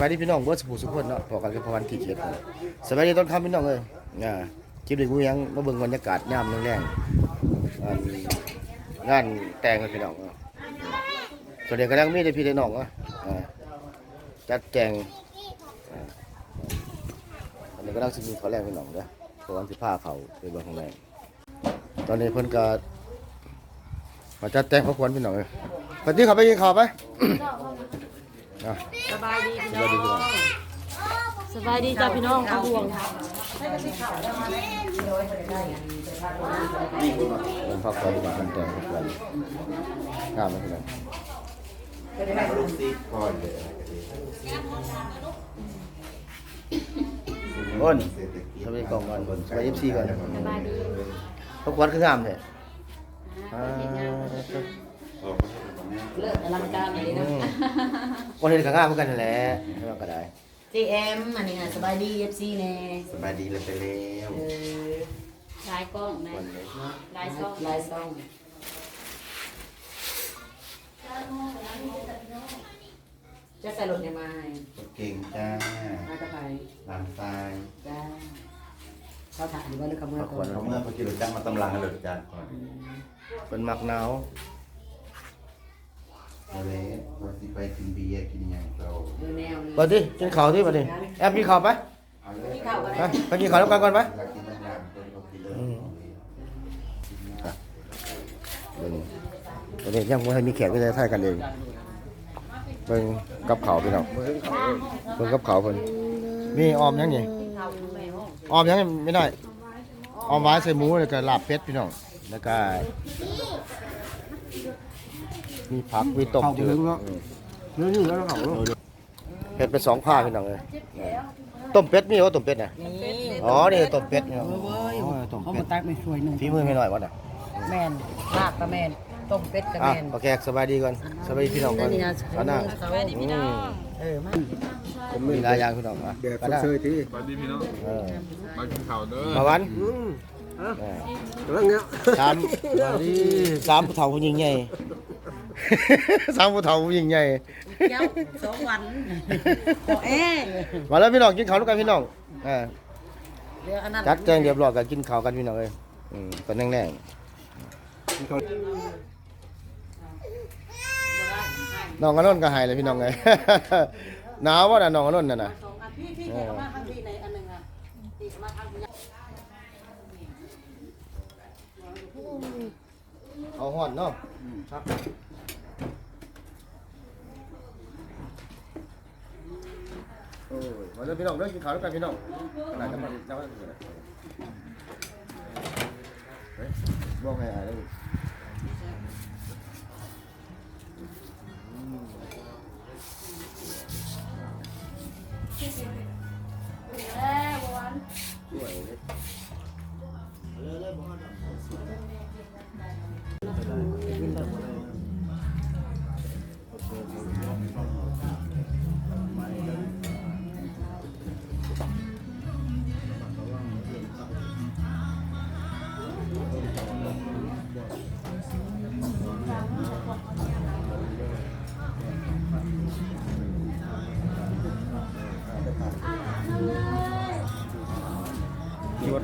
บายดีพี่น้องเบิร์ดสปูสุขคนเนาะพอกันกับพวันที่เจ็ดสบายดีต้นคำพี่น้องเลยอ่าคลิปนี้กูยังมาเบิ่งบรรยากาศยามแรงๆงานแต่งเลยพี่น้องเนาะส่วนเด็กกำลังมีได้พี่ได้น้องเนาะอ่าจัดแจงอ่าอันนี้กำลังสิมีเขาแรงพี่น้องเด้อพวันสิพาเขาไปเบิ่งข้างในตอนนี้เพิ่นก็มาจัดแต่งพระควรพี่น้องเลยปฏิเขาไปกินข้าวไป อะสบายดีสวัสดีพี่น้องสบายดีจ้าพี่น้องข้าวห่วงมันพักผ่อนกับกันแต่งกันงามไหมพี่น้องอ้นสวัสดีกล่องก่อนสวัสดีเอฟซีก่อนสบายดีทุกวันคืองามเลยอ่า เลิกอลังการเลยนะคนเห็นข้างงามเหมือนกันนั่นแหละไม่ว่าก็ได้ JM อันนี้ค่ะสบายดี FC แน่สบายดีเลยไปแล้วเออลายกล้องแม่วันนี้ลายซองลายซองจะใส่รถในไม้เก่งจ้ามากระไพหลานตายจ้าเขาถามอยู่ว่านึกคำเมื่อพักก่ผ่ออนนเขาเมื่อเขาคิดว่าจ้างมาตำลังให้เลยจ้าก่อนเป็นมักหนาว มาเลยวันที่ไปกินเบียร์กินอย่างเราดูแนวบัดดิกินข้าวดิบัดดิแอบกินข้าวไปเอาเลยที่เข้ากันไปไปกินข้าวแล้วกันก่อนไปอยากกินต่างๆเป็นโอเคเลยเบิ่งวันนี้ยังไม่ให้มีแขกก็จะถ่ายกันเองเบิ่งกับเขาวพี่น้องเบิ่งกับเขาวเพิ่นมีออมยังนี่ออมยังไม่ได้ออมไว้ใส่หมูแล้วก็ลาบเป็ดพี่น้องแล้วก็ มีผัก มีต้มจืดเนื้อนี่แล้วเขาเผ็ดไปสองผ้าพี่น้องเลยต้มเป็ดมีว่าต้มเป็ดน่ะอ๋อ นี่ต้มเป็ดพี่น้องอ๋อต้มเขาเป็มาดตักไม่ช่วยหนึ่งฝีมือไม่น้อยวะน่ะแมนลาบกระแมนต้มเป็ดกระอะแมนโอเคสบายดีก่อนสบายดีพี่น้องก่อนนี่นะอันน่ะสบายดีพี่น้องเออมาผมมีหลายอย่างพี่น้องอะแบบก็ได้เซยๆที่สวัสดีพี่น้องเออมากินข้าวเด้อมาวันอืมเออแล้วเงี้ยสามสวัสดีสามผู้เฒ่าผู้หญิงใหญ่ สามผู้เฒ่าผู้หญิงใหญ่เจ้าสองวันขอแอ้มาแล้วพี่น้องกินข้าวด้วยกันพี่น้องเออเดี๋ยวอันนั้นจัดแจงเรียบร้อยกันกินข้าวกันพี่น้องเอ้ยอืมเป็นแน่ๆน้องอนนท์ก็หายเลยพี่น้องเอ้ยหนาวว่าน่ะน้องอนนท์น่ะนะพี่พี่เดี๋ยวมาทางพี่ในอันหนึ่งอะพี่มาทางพี่เอาฮอดเนาะครับโอ้ย มาเลยพี่น้องเด้อกินข้าวด้วยกันพี่น้องขนาดจะมาจะมาเฮ้ยบอกให้อายเลยมีว่า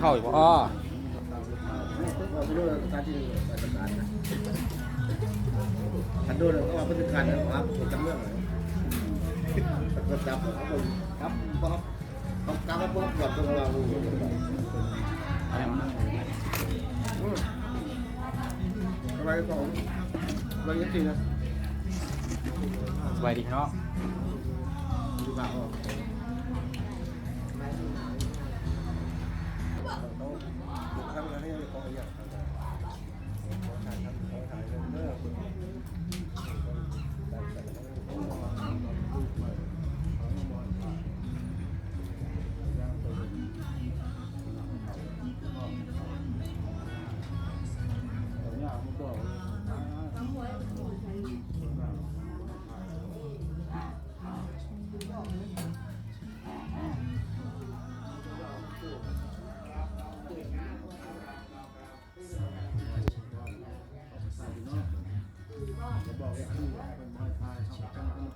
เท่าอีกป่ะอ้อขันโดนก็ว่าพฤติการนะครับถูกจำเรื่องเลยก็จับครับผมครับครับครับจับมาปุ๊บหลอดตรงเราทำไมสองเรายังตีนะสบายดีพี่น้องดูบ้าอ๋อกิ 这个红叶，红，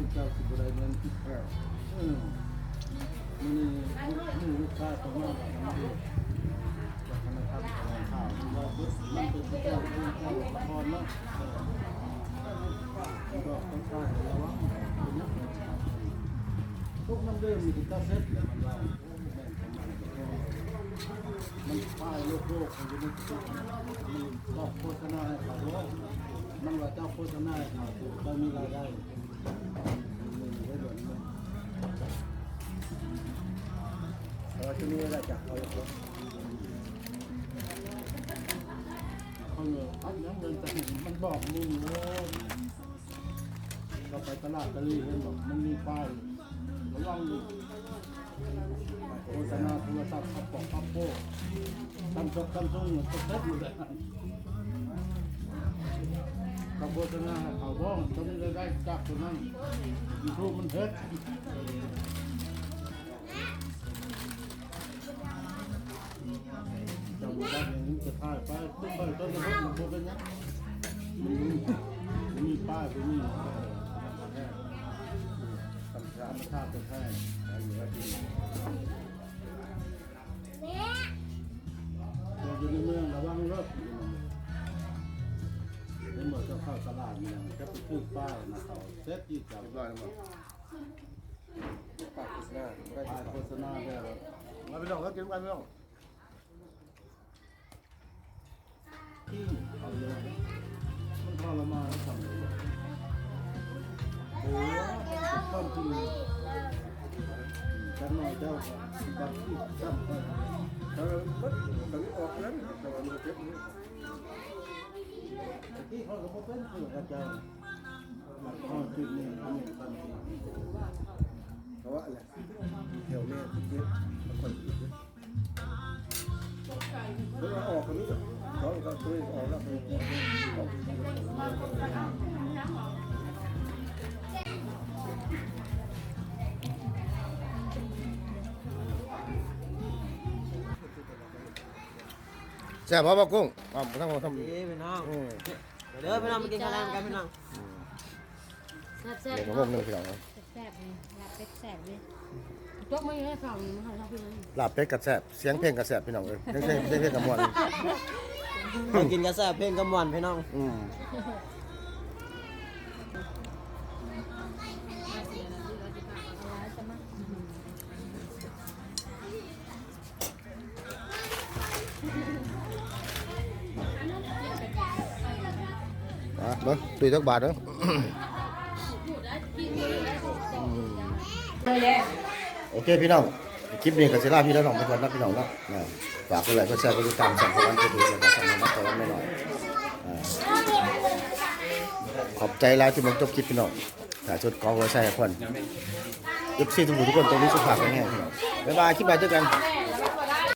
คุณเจ้าสิบอะไรเงินคิดแก้วอืมมันนี่นี่ลูกค้าของเราทำดีจากธนาคารแถลงข่าวว่าเบิดมันเป็นเจ้าเป็นเจ้าละครเนาะก็ต้องการระวังเป็นนักทุกน้ำดื่มมีแต่เซ็ตเลยมันเราแม่นของมันป้ายโลกโลกมันจะไม่ติดมันบอกโฆษณาให้เขาด้ว่ามันว่าเจ้าโฆษณาให้เขาเรามีรายได้ เงินไว้หล่นเลยแต่ว่าที่นี่เราจะเอาอย่างเขาเลยอันนั้นเงินแต่มันบอกมึงเราไปตลาดตะลีเห็นบอกมันมีป้ายระวังดิโฆษณาโทรศัพท์ขับปอกขับโป้ทำจบทำส่งมันก็เซ็ตอยู่เลย เขาโฆษณาเขาบ้องต้องได้ได้จากตัวนั้นยูทูบมันเฮ็ดจำได้อย่างนี้จะถ่ายไปต้นไปต้นกระทบมันโบเป็นยังมีป้ายไปนี่แค่ธรรมชาติธรรมชาติแท้ๆอยู่ที่นี่เราอยู่ในเมืองระวังรถ ห็นบอกจะเข้าตลาดเนี่ยจะไปซื้อป้ายนะเขาเซ็ตยี่จับร้อยมั้งปากโฆษณาได้ป้ายโฆษณาได้แล้วมาพี่น้องก็กินกันพี่น้องที่เอาเลยมันทรมานทำเลยโอ้ยต้นที่ฉันหน่อยเจ้าบางที่ซ้ำไปแต่ว่ามันตอนนี้ออกแล้วแต่ว่ามันเจ็บนี่ ที่เขาก็บ่เป็นเสือกระจายหลักข้อจุดนี้อันนี้ทันทีเพราะว่าอะไรแถวแม่ที่เจ็บมันคนเจ็บเวลาออกกันนี่เขาก็ตัวออกแล้วแซ่บบ่บ่กุ้งอ่าทั้งหมดทั้งดีพี่น้อง อืม เดี๋ยวพี่น้องมากินข้าวแรงกันพี่น้องแซ่บเดี๋ยวๆมาพวกนึงพี่น้องแซ่บๆเลยลาบเป็ดแซ่บเลยยกมือให้ฝั่งนี้มาค่ะพี่น้องลาบเป็ดกับแซ่บเสียงเพลงกับแซ่บพี่น้องเอ้ยเพลงเพลงเพลงเพลงกับมวลกินกระแซบเพลงกำมวนพี่น้องอืม บิ่งตุยจักบาทเด้อโอเคพี่น้องคลิปนี้ก็สิลาพี่แล้วน้องไปก่อนนะพี่น้องเนาะนะฝากกดไลค์กดแชร์กดติดตามสั่งของวันเกิดแล้วก็สั่งมาต่อวันไม่หน่อยอ่าขอบใจหลายที่มาจบคลิปพี่น้องถ้าชุดกองหัวใส่คนเอฟซีทุกคนทุกคนตรงนี้สุขภาพแข็งแรงพี่น้องบ๊ายบายคลิปหน้าเจอกันแม่